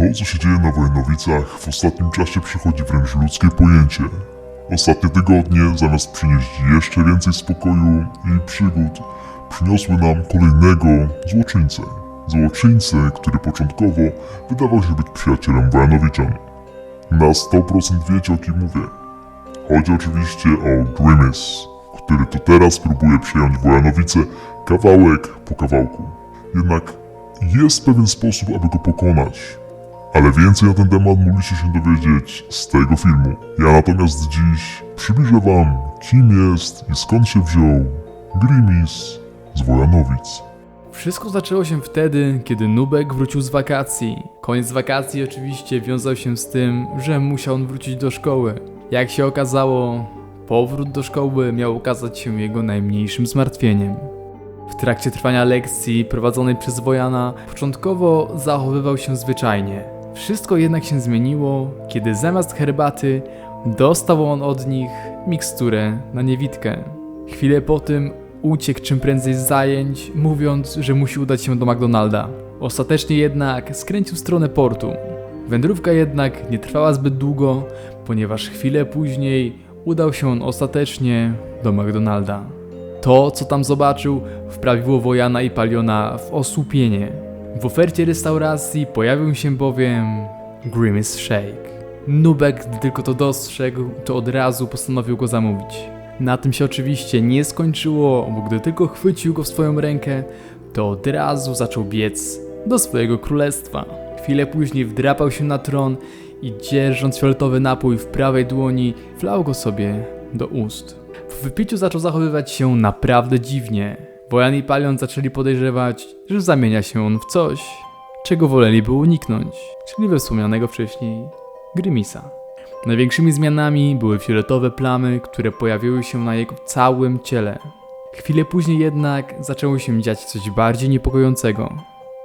To, co się dzieje na Wojanowicach, w ostatnim czasie przechodzi wręcz ludzkie pojęcie. Ostatnie tygodnie, zamiast przynieść jeszcze więcej spokoju i przygód, przyniosły nam kolejnego złoczyńcę. Złoczyńcę, który początkowo wydawał się być przyjacielem Wojanowiczan. Na 100% wiecie o kim mówię. Chodzi oczywiście o Grimace, który to teraz próbuje przejąć Wojanowice kawałek po kawałku. Jednak jest pewien sposób, aby go pokonać. Ale więcej na ten temat mogliście się dowiedzieć z tego filmu. Ja natomiast dziś przybliżę wam, kim jest i skąd się wziął Grimis z Wojanowic. Wszystko zaczęło się wtedy, kiedy Nubek wrócił z wakacji. Koniec wakacji oczywiście wiązał się z tym, że musiał on wrócić do szkoły. Jak się okazało, powrót do szkoły miał okazać się jego najmniejszym zmartwieniem. W trakcie trwania lekcji prowadzonej przez Wojana początkowo zachowywał się zwyczajnie. Wszystko jednak się zmieniło, kiedy zamiast herbaty dostał on od nich miksturę na niewidkę. Chwilę po tym uciekł czym prędzej z zajęć, mówiąc, że musi udać się do McDonalda. Ostatecznie jednak skręcił w stronę portu. Wędrówka jednak nie trwała zbyt długo, ponieważ chwilę później udał się on ostatecznie do McDonalda. To, co tam zobaczył, wprawiło Wojana i Paliona w osłupienie. W ofercie restauracji pojawił się bowiem Grimace Shake. Nubek, gdy tylko to dostrzegł, to od razu postanowił go zamówić. Na tym się oczywiście nie skończyło, bo gdy tylko chwycił go w swoją rękę, to od razu zaczął biec do swojego królestwa. Chwilę później wdrapał się na tron i dzierżąc fioletowy napój w prawej dłoni, wlał go sobie do ust. W wypiciu zaczął zachowywać się naprawdę dziwnie. Wojan i Palion zaczęli podejrzewać, że zamienia się on w coś, czego woleliby uniknąć, czyli we wspomnianego wcześniej Grimisa. Największymi zmianami były fioletowe plamy, które pojawiły się na jego całym ciele. Chwilę później jednak zaczęło się dziać coś bardziej niepokojącego.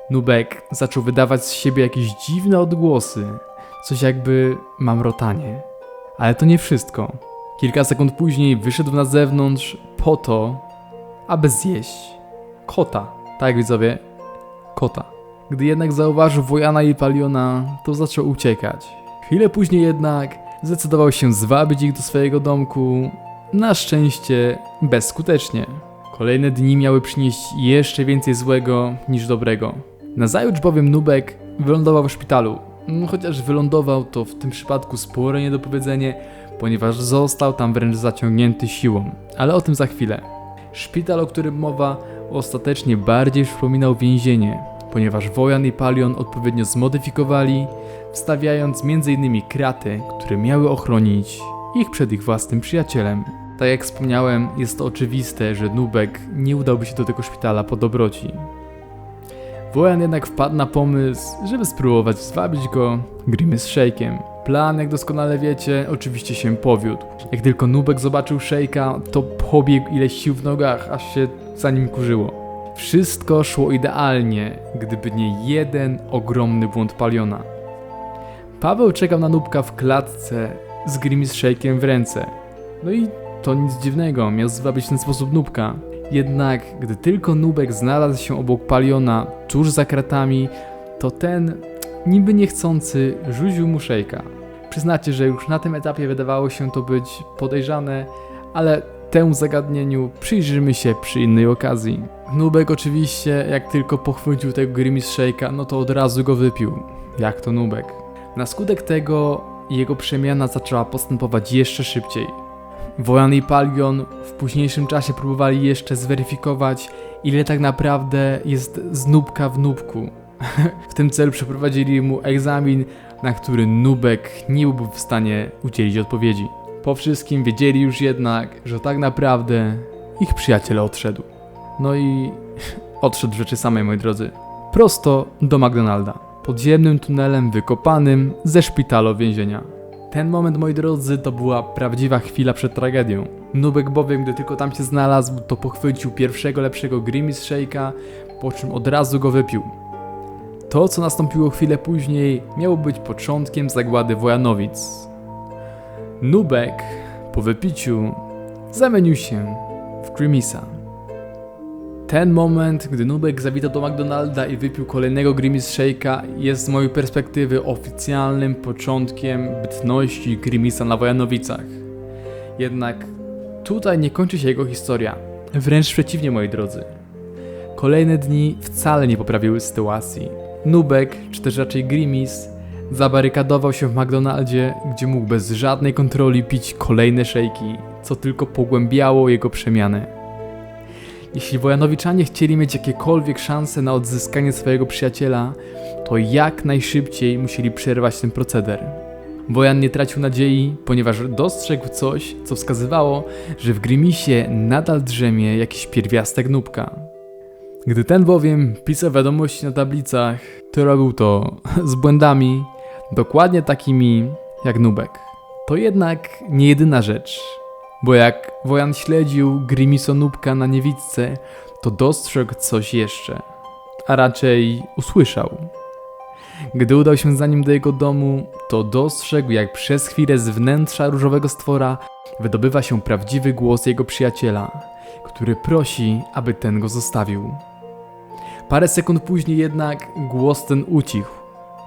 Nubek zaczął wydawać z siebie jakieś dziwne odgłosy, coś jakby mamrotanie. Ale to nie wszystko. Kilka sekund później wyszedł na zewnątrz po to, aby zjeść kota. Tak widzowie, kota. Gdy jednak zauważył Wojana i Paliona, to zaczął uciekać. Chwilę później jednak zdecydował się zwabić ich do swojego domku, na szczęście bezskutecznie. Kolejne dni miały przynieść jeszcze więcej złego niż dobrego. Nazajutrz bowiem Nubek wylądował w szpitalu. No, Chociaż wylądował to w tym przypadku spore niedopowiedzenie, ponieważ został tam wręcz zaciągnięty siłą. Ale o tym za chwilę. Szpital, o którym mowa, ostatecznie bardziej przypominał więzienie, ponieważ Wojan i Palion odpowiednio zmodyfikowali, wstawiając m.in. kraty, które miały ochronić ich przed ich własnym przyjacielem. Tak jak wspomniałem, jest to oczywiste, że Nubek nie udałby się do tego szpitala po dobroci. Wojan jednak wpadł na pomysł, żeby spróbować zwabić go Grimace Shake'iem. Plan, jak doskonale wiecie, oczywiście się powiódł. Jak tylko Nubek zobaczył Shake'a, to pobiegł ile sił w nogach, aż się za nim kurzyło. Wszystko szło idealnie, gdyby nie jeden ogromny błąd Paliona. Paweł czekał na Nubka w klatce z Grimace Shake'iem w ręce. No i to nic dziwnego, miał zwabić w ten sposób Nubka. Jednak, gdy tylko Nubek znalazł się obok Paliona, tuż za kratami, to ten, niby niechcący, rzucił mu szejka. Przyznacie, że już na tym etapie wydawało się to być podejrzane, ale temu zagadnieniu przyjrzymy się przy innej okazji. Nubek oczywiście, jak tylko pochwycił tego Grimace Shake'a, no to od razu go wypił. Jak to Nubek? Na skutek tego jego przemiana zaczęła postępować jeszcze szybciej. Wojan i Palion w późniejszym czasie próbowali jeszcze zweryfikować, ile tak naprawdę jest z nubka w nubku. W tym celu przeprowadzili mu egzamin, na który nubek nie byłby w stanie udzielić odpowiedzi. Po wszystkim wiedzieli już jednak, że tak naprawdę ich przyjaciel odszedł. No i odszedł rzeczy samej, moi drodzy. Prosto do McDonalda. Podziemnym tunelem wykopanym ze szpitala więzienia. Ten moment, moi drodzy, to była prawdziwa chwila przed tragedią. Nubek bowiem, gdy tylko tam się znalazł, to pochwycił pierwszego lepszego Grimace Shake'a, po czym od razu go wypił. To, co nastąpiło chwilę później, miało być początkiem zagłady Wojanowic. Nubek, po wypiciu, zamienił się w Grimisa. Ten moment, gdy Nubek zawitał do McDonalda i wypił kolejnego Grimace Shake'a jest z mojej perspektywy oficjalnym początkiem bytności Grimisa na Wojanowicach. Jednak tutaj nie kończy się jego historia. Wręcz przeciwnie, moi drodzy. Kolejne dni wcale nie poprawiły sytuacji. Nubek, czy też raczej Grimis, zabarykadował się w McDonaldzie, gdzie mógł bez żadnej kontroli pić kolejne szejki, co tylko pogłębiało jego przemianę. Jeśli Wojanowiczanie chcieli mieć jakiekolwiek szanse na odzyskanie swojego przyjaciela, to jak najszybciej musieli przerwać ten proceder. Wojan nie tracił nadziei, ponieważ dostrzegł coś, co wskazywało, że w Grimisie nadal drzemie jakiś pierwiastek nubka. Gdy ten bowiem pisał wiadomości na tablicach, to robił to z błędami, dokładnie takimi jak Nubek. To jednak nie jedyna rzecz, bo jak Wojan śledził Grimiso Nubka na niewidce, to dostrzegł coś jeszcze, a raczej usłyszał. Gdy udał się za nim do jego domu, to dostrzegł, jak przez chwilę z wnętrza różowego stwora wydobywa się prawdziwy głos jego przyjaciela, który prosi, aby ten go zostawił. Parę sekund później jednak głos ten ucichł.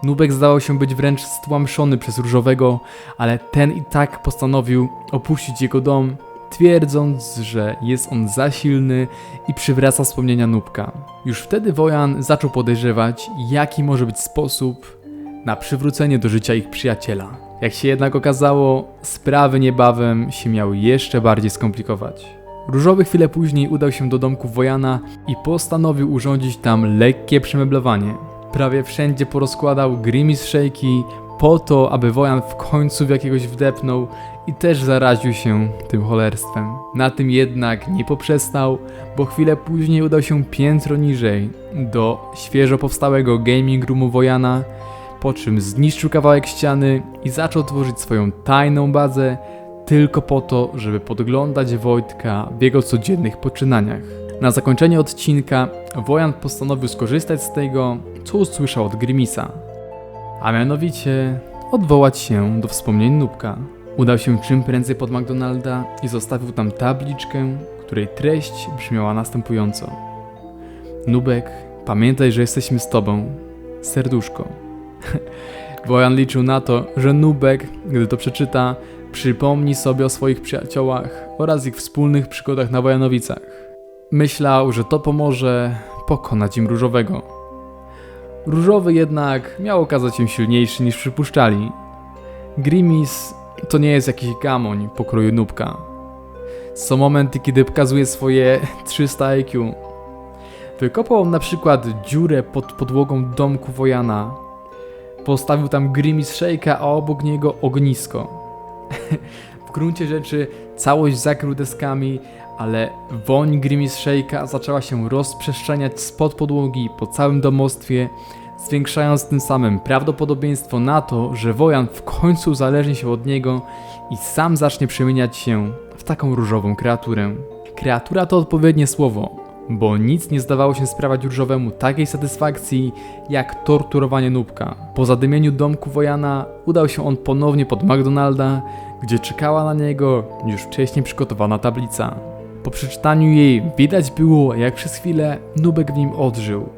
Nubek zdawał się być wręcz stłamszony przez różowego, ale ten i tak postanowił opuścić jego dom, twierdząc, że jest on za silny i przywraca wspomnienia Nubka. Już wtedy Wojan zaczął podejrzewać, jaki może być sposób na przywrócenie do życia ich przyjaciela. Jak się jednak okazało, sprawy niebawem się miały jeszcze bardziej skomplikować. Różowy chwilę później udał się do domku Wojana i postanowił urządzić tam lekkie przemeblowanie. Prawie wszędzie porozkładał Grimis Shake'i po to, aby Wojan w końcu w jakiegoś wdepnął i też zaraził się tym cholerstwem. Na tym jednak nie poprzestał, bo chwilę później udał się piętro niżej do świeżo powstałego gaming roomu Wojana, po czym zniszczył kawałek ściany i zaczął tworzyć swoją tajną bazę tylko po to, żeby podglądać Wojtka w jego codziennych poczynaniach. Na zakończenie odcinka Wojan postanowił skorzystać z tego, co usłyszał od Grimisa, a mianowicie odwołać się do wspomnień Nubka. Udał się czym prędzej pod McDonalda i zostawił tam tabliczkę, której treść brzmiała następująco. Nubek, pamiętaj, że jesteśmy z tobą. Serduszko. Wojan liczył na to, że Nubek, gdy to przeczyta, przypomni sobie o swoich przyjaciołach oraz ich wspólnych przygodach na Wojanowicach. Myślał, że to pomoże pokonać im Różowego. Różowy jednak miał okazać się silniejszy niż przypuszczali. Grimis to nie jest jakiś gamoń pokroju nubka. Są momenty, kiedy pokazuje swoje 300 IQ. Wykopał na przykład dziurę pod podłogą domku Wojana. Postawił tam Grimis Shake'a, a obok niego ognisko. w gruncie rzeczy całość zakrył deskami, ale woń Grimis Shake'a zaczęła się rozprzestrzeniać spod podłogi po całym domostwie, zwiększając tym samym prawdopodobieństwo na to, że Wojan w końcu uzależni się od niego i sam zacznie przemieniać się w taką różową kreaturę. Kreatura to odpowiednie słowo, bo nic nie zdawało się sprawiać różowemu takiej satysfakcji jak torturowanie nubka. Po zadymieniu domku Wojana udał się on ponownie pod McDonalda, gdzie czekała na niego już wcześniej przygotowana tablica. Po przeczytaniu jej widać było, jak przez chwilę nubek w nim odżył.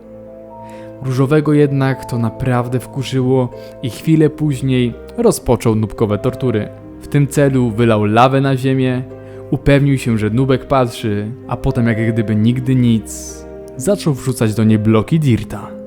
Różowego jednak to naprawdę wkurzyło i chwilę później rozpoczął nubkowe tortury. W tym celu wylał lawę na ziemię, upewnił się, że nubek patrzy, a potem jak gdyby nigdy nic, zaczął wrzucać do niej bloki dirta.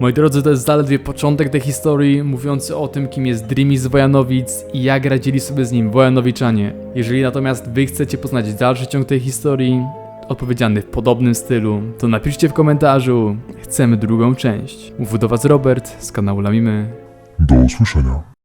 Moi drodzy, to jest zaledwie początek tej historii, mówiący o tym, kim jest Dreamy z Wojanowic i jak radzili sobie z nim Wojanowiczanie. Jeżeli natomiast wy chcecie poznać dalszy ciąg tej historii, odpowiedziany w podobnym stylu, to napiszcie w komentarzu, chcemy drugą część. Mów do was Robert z kanału Lamimy. Do usłyszenia.